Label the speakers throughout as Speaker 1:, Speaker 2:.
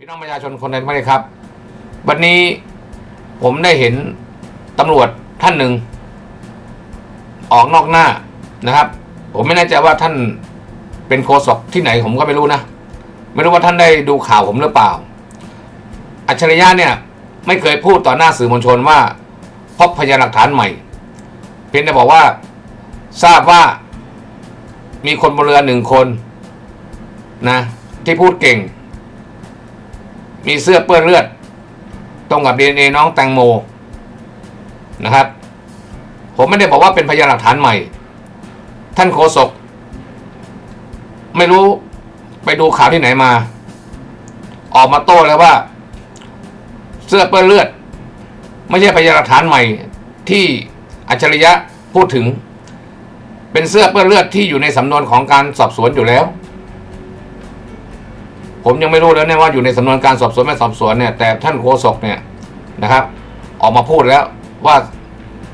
Speaker 1: พี่น้องประชาชนคนไทยทุกท่านครับ วันนี้ผมได้เห็นตำรวจท่านหนึ่ง ออกนอกหน้านะครับ ผมไม่แน่ใจว่าท่านเป็นโฆษกที่ไหนผมก็ไม่รู้นะ ไม่รู้ว่าท่านได้ดูข่าวผมหรือเปล่า อัจฉริยะเนี่ยไม่เคยพูดต่อหน้าสื่อมวลชนว่า พบพยานหลักฐานใหม่ เพียงแต่บอกว่าทราบว่ามีคนบนเรือหนึ่งคนนะที่พูดเก่ง มีเสื้อเปื้อนเลือด ตรงกับ DNA น้องแตงโมนะครับ ผมไม่ได้บอกว่าเป็นพยานหลักฐานใหม่ ท่านโฆษกไม่รู้ไปดูข่าวที่ไหนมา ออกมาโต้เลยว่า เสื้อเปื้อนเลือด ไม่ใช่พยานหลักฐานใหม่ที่อัจฉริยะพูดถึง เป็นเสื้อเปื้อนเลือดที่อยู่ในสำนวนของการสอบสวนอยู่แล้ว ผมยังไม่รู้แล้วเนี่ยว่าอยู่ในสำนวนการสอบสวนไม่สอบสวนเนี่ยแต่ท่านโฆษกเนี่ยนะครับ ออกมาพูดแล้วว่า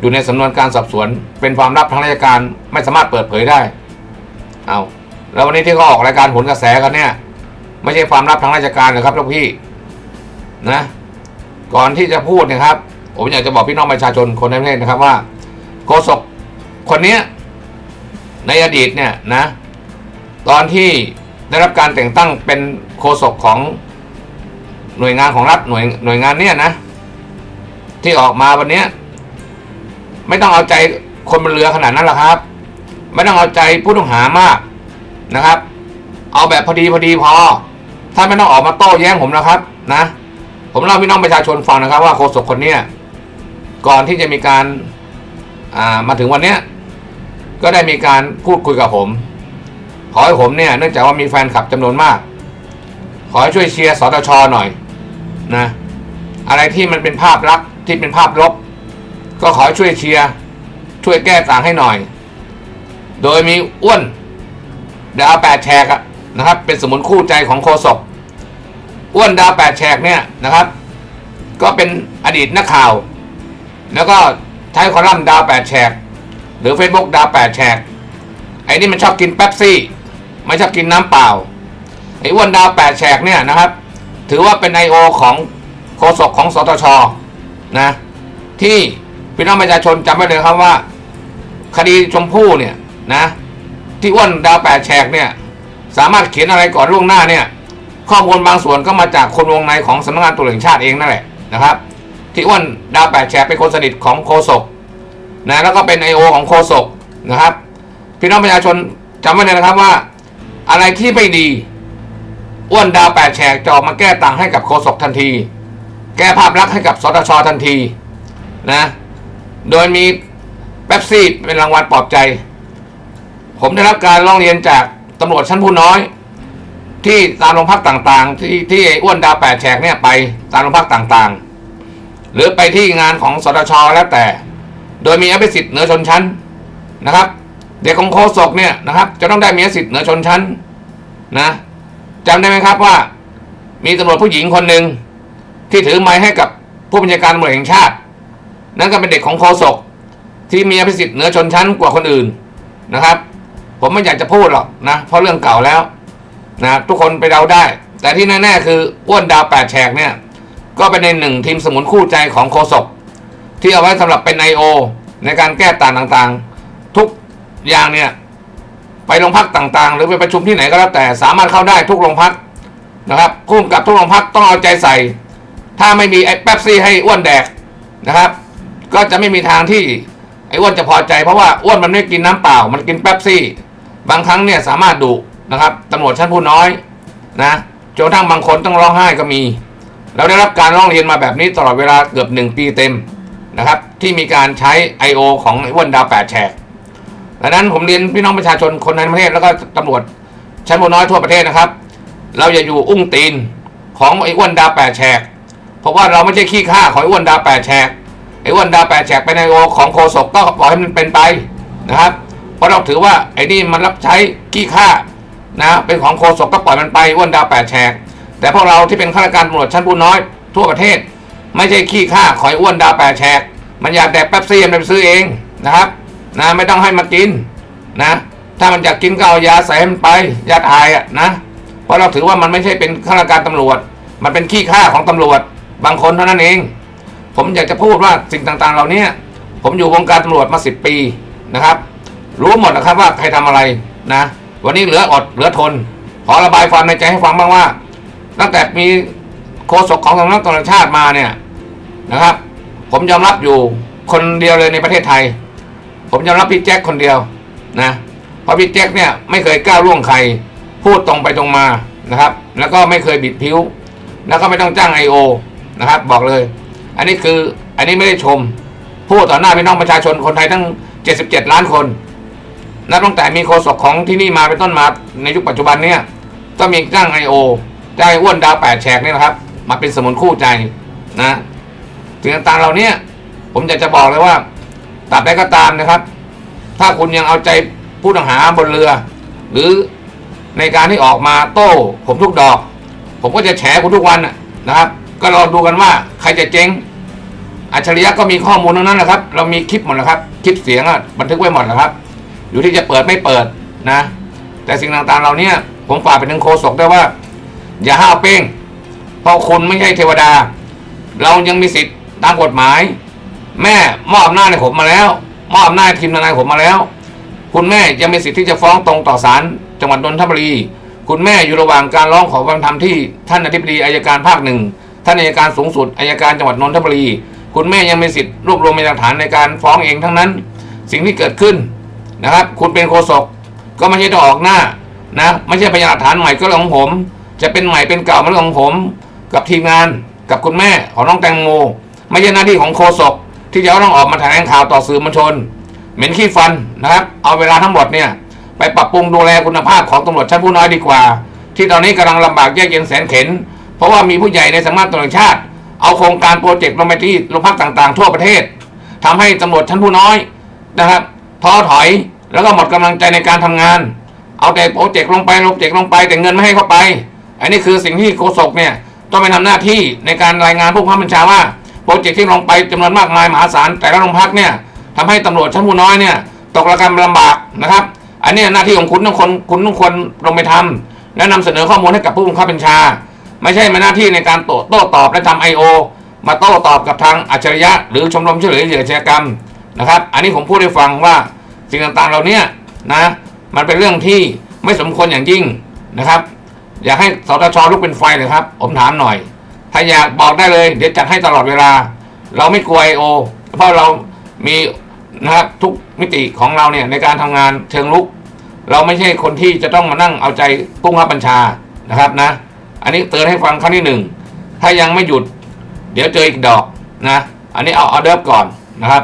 Speaker 1: อยู่ในสำนวนการสอบสวน เป็นความลับทางราชการไม่สามารถเปิดเผยได้เอาแล้ววันนี้ที่เขาออกรายการผลกระแสกันเนี่ย ไม่ใช่ความลับทางราชการนะครับลูกพี่นะก่อนที่จะพูดนะครับ ผมอยากจะบอกพี่น้องประชาชนคนในประเทศนะครับว่าโฆษกคนนี้ในอดีตเนี่ยนะ ตอนที่ ได้รับการแต่งตั้งเป็นโฆษกของหน่วยงานของรัฐหน่วยหน่วยงานเนี้ยนะ ที่ออกมาวันนี้ไม่ต้องเอาใจคนบนเรือขนาดนั้นหรอกครับ ไม่ต้องเอาใจผู้ต้องหามากนะครับ เอาแบบพอดีพอดีพอถ้าไม่ต้องออกมาโต้แย้งผมนะครับนะ ผมเล่าพี่น้องประชาชนฟังนะครับ ว่าโฆษกคนเนี้ยก่อนที่จะมีการามาถึงวันเนี้ยก็ได้มีการพูดคุยกับผม ขอให้ผมเนี่ยเนื่องจากว่ามีแฟนคลับจำนวนมาก ขอให้ช่วยเชียร์สตชหน่อยนะอะไรที่มันเป็นภาพลักษณ์ที่เป็นภาพลบ ก็ขอให้ช่วยเชียร์ช่วยแก้ต่างให้หน่อย โดยมีอ้วนดาวแปดแฉกนะครับ เป็นสมุนคู่ใจของโคศกอ้วนดาวแปดแฉกเนี่ยนะครับ ก็เป็นอดีตนักข่าว แล้วก็ใช้คอลัมน์ดาวแปดแฉกหรือ Facebook ดาวแปดแฉกไอ้นี่มันชอบกินเป๊ปซี่ ไม่ชอบกินน้ำเปล่าไอ้อ้วนดาวแปดแฉกเนี่ยนะครับ ถือว่าเป็นไอโอของโฆษกของสตชนะที่พี่น้องประชาชนจำไว้เลยครับว่า คดีชมพู่เนี่ยนะที่อ้วนดาวแปดแฉกเนี่ยสามารถเขียนอะไรก่อนล่วงหน้าเนี่ยข้อมูลบางส่วนก็มาจากคนวงในของสำนักงานตำรวจแห่งชาติเองนั่นแหละนะครับ ที่อ้วนดาวแปดแฉกเป็นคนสนิทของโฆษกนะแล้วก็เป็นไอโอของโฆษกนะครับ พี่น้องประชาชนจำไว้เลยนะครับว่า อะไรที่ไม่ดี อ้วนดาวแปดแฉกจะออกมาแก้ต่างให้กับโฆษกทันที แก้ภาพลักษณ์ให้กับสตชทันทีนะ โดยมีเป๊ปซี่เป็นรางวัลปลอบใจ ผมได้รับการร้องเรียนจากตำรวจชั้นผู้น้อย ที่ตามโรงพักต่างๆ ที่ที่อ้อ้วนดาวแปดแฉกเนี่ยไปตามโรงพักต่างๆ หรือไปที่งานของสตชแล้วแต่ โดยมีอภิสิทธิ์เหนือชนชั้นนะครับ เด็กของโคศกเนี่ยนะครับ จะต้องได้มีสิทธิ์เหนือชนชั้นนะจำได้ไหมครับว่า มีตำรวจผู้หญิงคนหนึ่งที่ถือไม้ให้กับผู้บัญชาการตำรวจแห่งชาติ นั่นก็เป็นเด็กของโคศกที่มีอภิสิทธิ์เหนือชนชั้นกว่าคนอื่นนะครับ ผมไม่อยากจะพูดหรอกนะเพราะเรื่องเก่าแล้วนะทุกคนไปเดาได้ แต่ที่แน่ๆคืออ้วนดาวแปดแฉกเนี่ยก็เป็นในหนึ่งทีมสมุนคู่ใจของโคศกที่เอาไว้สำหรับเป็นไอโอในการแก้ต่างต่างๆ อย่างเนี่ยไปโรงพักต่างๆ หรือไปประชุมที่ไหนก็แล้วแต่สามารถเข้าได้ทุกโรงพักนะครับผู้กำกับทุกโรงพักต้องเอาใจใส่ ถ้าไม่มีไอ้แป๊บซี่ให้อ้วนแดกนะครับ ก็จะไม่มีทางที่ไอ้อ้วนจะพอใจเพราะว่าอ้วนมันไม่กินน้ำเปล่า มันกินแป๊บซี่ บางครั้งเนี่ยสามารถดุนะครับตำรวจชั้นผู้น้อยนะจนทั่งบางคนต้องร้องไห้ก็มี เราได้รับการร้องเรียนมาแบบนี้ตลอดเวลาเกือบหนึ่งปีเต็มนะครับที่มีการใช้ I.O. ของไอ้อ้วนดาวแปดแฉก ดังนั้นผมเรียนพี่น้องประชาชนคนในประเทศแล้วก็ตำรวจชั้นผู้น้อยทั่วประเทศนะครับ เราอย่าอยู่อุ้งตีนของไอ้อ้วนดาแปดแฉก เพราะว่าเราไม่ใช่ขี้ข้าของไอ้อ้วนดาแปดแฉกไอ้อ้วนดาแปดแฉกเป็นไอโอของโคศกก็ปล่อยให้มันเป็นไปนะครับ เพราะเราถือว่าไอ้นี่มันรับใช้ขี้ข้านะเป็นของโคศกก็ปล่อยมันไปอ้วนดาแปดแฉก แต่พวกเราที่เป็นข้าราชการตำรวจชั้นผู้น้อยทั่วประเทศ ไม่ใช่ขี้ข้าขอยอ้วนดาแปดแฉก มันอยากแดกแป๊บซี่มันไปซื้อเองนะครับ นะไม่ต้องให้มันกินนะ ถ้ามันอยากกินก็เอายาใส่ให้มันไปยาถ่ายอะนะเพราะเราถือว่ามันไม่ใช่เป็นข้าราชการตำรวจ มันเป็นขี้ข้าของตำรวจ บางคนเท่านั้นเอง ผมอยากจะพูดว่าสิ่งต่างๆ เหล่านี้ผมอยู่วงการตำรวจมาสิบปีนะครับ รู้หมดนะครับว่าใครทำอะไรนะ วันนี้เหลืออดเหลือทน ขอระบายความในใจให้ฟังบ้างว่า ตั้งแต่มีโฆษกของสำนักตำรวจแห่งชาติมาเนี่ยนะครับ ผมยอมรับอยู่คนเดียวเลยในประเทศไทย ผมยอมรับพี่แจ็คคนเดียวนะเพราะพี่แจ็คเนี่ยไม่เคยก้าวล่วงใคร พูดตรงไปตรงมานะครับ แล้วก็ไม่เคยบิดผิว แล้วก็ไม่ต้องจ้าง I.O. นะครับ บอกเลย อันนี้คืออันนี้ไม่ได้ชม พูดต่อหน้าพี่น้องประชาชนคนไทยทั้ง 77 ล้านคนนับตั้งแต่มีโฆษกของที่นี่มาเป็นต้นมาในยุคปัจจุบันเนี่ยก็มีจ้าง I.O. จ้างอ้วนดาวแปดแฉกนี่นะครับ มาเป็นสมุนคู่ใจนะสิ่งต่างๆเหล่านี้ผมอยากจะบอกเลยว่า ตราบใดก็ตามนะครับ ถ้าคุณยังเอาใจผู้ต้องหาบนเรือ หรือในการที่ออกมาโต้ผมทุกดอก ผมก็จะแฉคุณทุกวันนะครับ ก็รอดูกันว่าใครจะเจ๊งอัจฉริยะก็มีข้อมูลทั้งนั้นแหละครับ เรามีคลิปหมดแล้วครับ คลิปเสียงบันทึกไว้หมดแล้วครับ อยู่ที่จะเปิดไม่เปิดนะ แต่สิ่งต่างๆเหล่านี้ผมฝากไปถึงโฆษกได้วยว่า อย่าห้าวเป้งเพราะคุณไม่ใช่เทวดา เรายังมีสิทธิ์ตามกฎหมาย แม่มอบอำนาให้ผมมาแล้ว มอบอำนาทีมทนายผมมาแล้ว คุณแม่ยังมีสิทธิ์ที่จะฟ้องตรงต่อศาลจังหวัดนนทบุรี คุณแม่อยู่ระหว่างการร้องขอความธรรมที่ท่านอธิบดีอายการภาคหนึ่งท่านอายการสูงสุดอายการจังหวัดนนทบุรี คุณแม่ยังมีสิทธิ์รวบรวมพยานหลักฐานในการฟ้องเองทั้งนั้น สิ่งที่เกิดขึ้นนะครับ คุณเป็นโฆษกก็ไม่ใช่ต้องออกหน้านะไม่ใช่พยานหลักฐานใหม่ก็เรื่องของผม จะเป็นใหม่เป็นเก่ามันเรื่องของผม กับทีมงานกับคุณแม่ของน้องแตงโม ไม่ใช่หน้าที่ของโฆษก ที่จะต้องออกมาแถลงข่าวต่อสื่อมวลชน เหม็นขี้ฟันนะครับ เอาเวลาทั้งหมดเนี่ยไปปรับปรุงดูแลคุณภาพของตำรวจชั้นผู้น้อยดีกว่า ที่ตอนนี้กำลังลำบากแยกเย็นแสนเข็น เพราะว่ามีผู้ใหญ่ในสำนักตำรวจแห่งชาติ เอาโครงการโปรเจกต์ลงไปที่โรงพักต่างๆ ทั่วประเทศทำให้ตำรวจชั้นผู้น้อยนะครับท้อถอยแล้วก็หมดกำลังใจในการทำงาน เอาแต่โปรเจกต์ลงไปโปรเจกต์ลงไปแต่เงินไม่ให้เข้าไป อันนี้คือสิ่งที่โฆษกเนี่ยต้องไปทำหน้าที่ในการรายงานผู้บังคับบัญชาว่า โปรเจกต์ที่ลงไปจำนวนมากมายมหาศาลแต่ละโรงพักเนี่ยทำให้ตำรวจชั้นผู้น้อยเนี่ยตกระกำลำบากนะครับ อันนี้หน้าที่ของคุณต้องคนคุณต้องคนลงไปทำและนำเสนอข้อมูลให้กับผู้บังคับบัญชา ไม่ใช่มาหน้าที่ในการโต้โตตอบและทำไอโอมาโต้ตอบกับทางอัจฉริยะ หรือชมรมช่วยเหลือเหยื่ออาชญากรรมนะครับ อันนี้ผมพูดให้ฟังว่าสิ่งต่างๆเหล่านี้นะมันเป็นเรื่องที่ไม่สมควรอย่างยิ่งนะครับ อยากให้สตชลุกเป็นไฟเลยครับ ผมถามหน่อย ถ้าอยากบอกได้เลย เดี๋ยวจัดให้ตลอดเวลา เราไม่กลัวไอโอ เพราะเรามีนะครับทุกมิติของเราเนี่ยในการทำงานเชิงลุก เราไม่ใช่คนที่จะต้องมานั่งเอาใจผู้งคับบัญชานะครับนะ อันนี้เตือนให้ฟังครั้งที่หนึ่งถ้ายังไม่หยุด เดี๋ยวเจออีกดอกนะอันนี้เอาเอาเดิฟก่อนนะครับ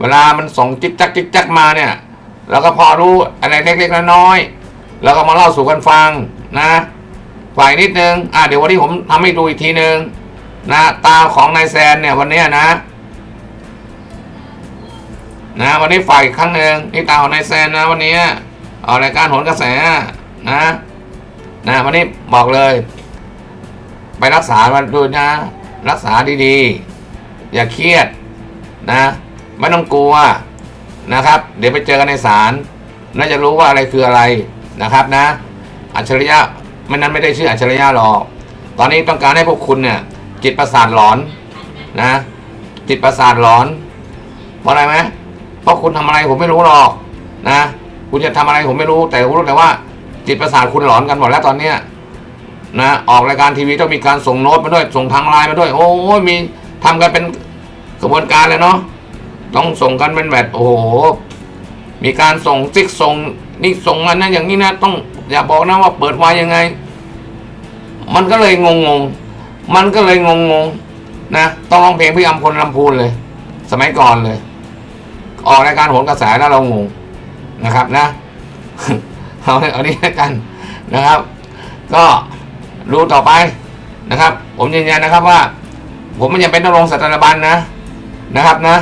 Speaker 1: เวลามันส่งจิ๊กจักจิ๊กจักมาเนี่ยเราก็พอรู้อะไรเล็กๆน้อยๆแล้วก็มาเล่าสู่กันฟังนะ ฝ่ายนิดนึงอะเดี๋ยววันนี้ผมทำให้ดูอีกทีนึงนะตาของนายแซนเนี่ยวันนี้นะ นะวันนี้ฝ่ายอีกครั้งหนึ่งนี่ตาของนายแซนนะ วันนี้ออกรายการโหนกระแสนะนะวันนี้บอกเลย ไปรักษามาดูนะ รักษาดีๆ อย่าเครียดนะไม่ต้องกลัวนะครับ เดี๋ยวไปเจอกันในศาลน่าจะรู้ว่าอะไรคืออะไรนะครับนะ อัจฉริยะ ไม่นั้นไม่ได้ชื่ออัจฉริยะหรอก ตอนนี้ต้องการให้พวกคุณเนี่ย จิตประสาทหลอนนะ จิตประสาทหลอนเพราะอะไรไหมเพราะคุณทำอะไรผมไม่รู้หรอกนะ คุณจะทำอะไรผมไม่รู้ แต่รู้แต่ว่า จิตประสาทคุณหลอนกันหมดแล้วตอนเนี้ยนะออกรายการทีวีต้องมีการส่งโน้ตมาด้วย ส่งทางไลน์มาด้วย โอ้ยมีทำกันเป็นกระบวนการเลยเนาะต้องส่งกันเป็นแบบโอ้โหมีการส่งซิกส่งนี่ส่งอันนั้นอย่างนี้นะต้องอย่าบอกนะว่าเปิดวายยังไง มันก็เลยงงงมันก็เลยงงงๆนะต้องร้องเพลงพี่อัมพลลำพูนเลย สมัยก่อนเลย ออกรายการโหนกระแสแล้วเรางงนะครับนะเอาเอานี้แล้วกันนะครับ ก็ดูต่อไปนะครับ ผมยืนยันนะครับว่า ผมไม่จำเป็นต้องลงสัตยบันนะนะครับนะ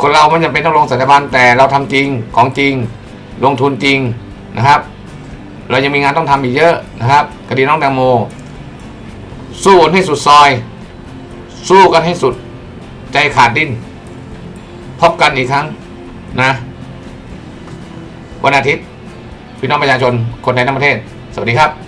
Speaker 1: คนเราไม่จำเป็นต้องลงสัตยบันแต่เราทำจริงของจริง ลงทุนจริงนะครับ เรายังมีงานต้องทำอีกเยอะนะครับคดีน้องแตงโม สู้กันให้สุดซอย สู้กันให้สุด ใจขาดดิ้น พบกันอีกครั้งนะ วันอาทิตย์ พี่น้องประชาชนคนในทั้งประเทศ สวัสดีครับ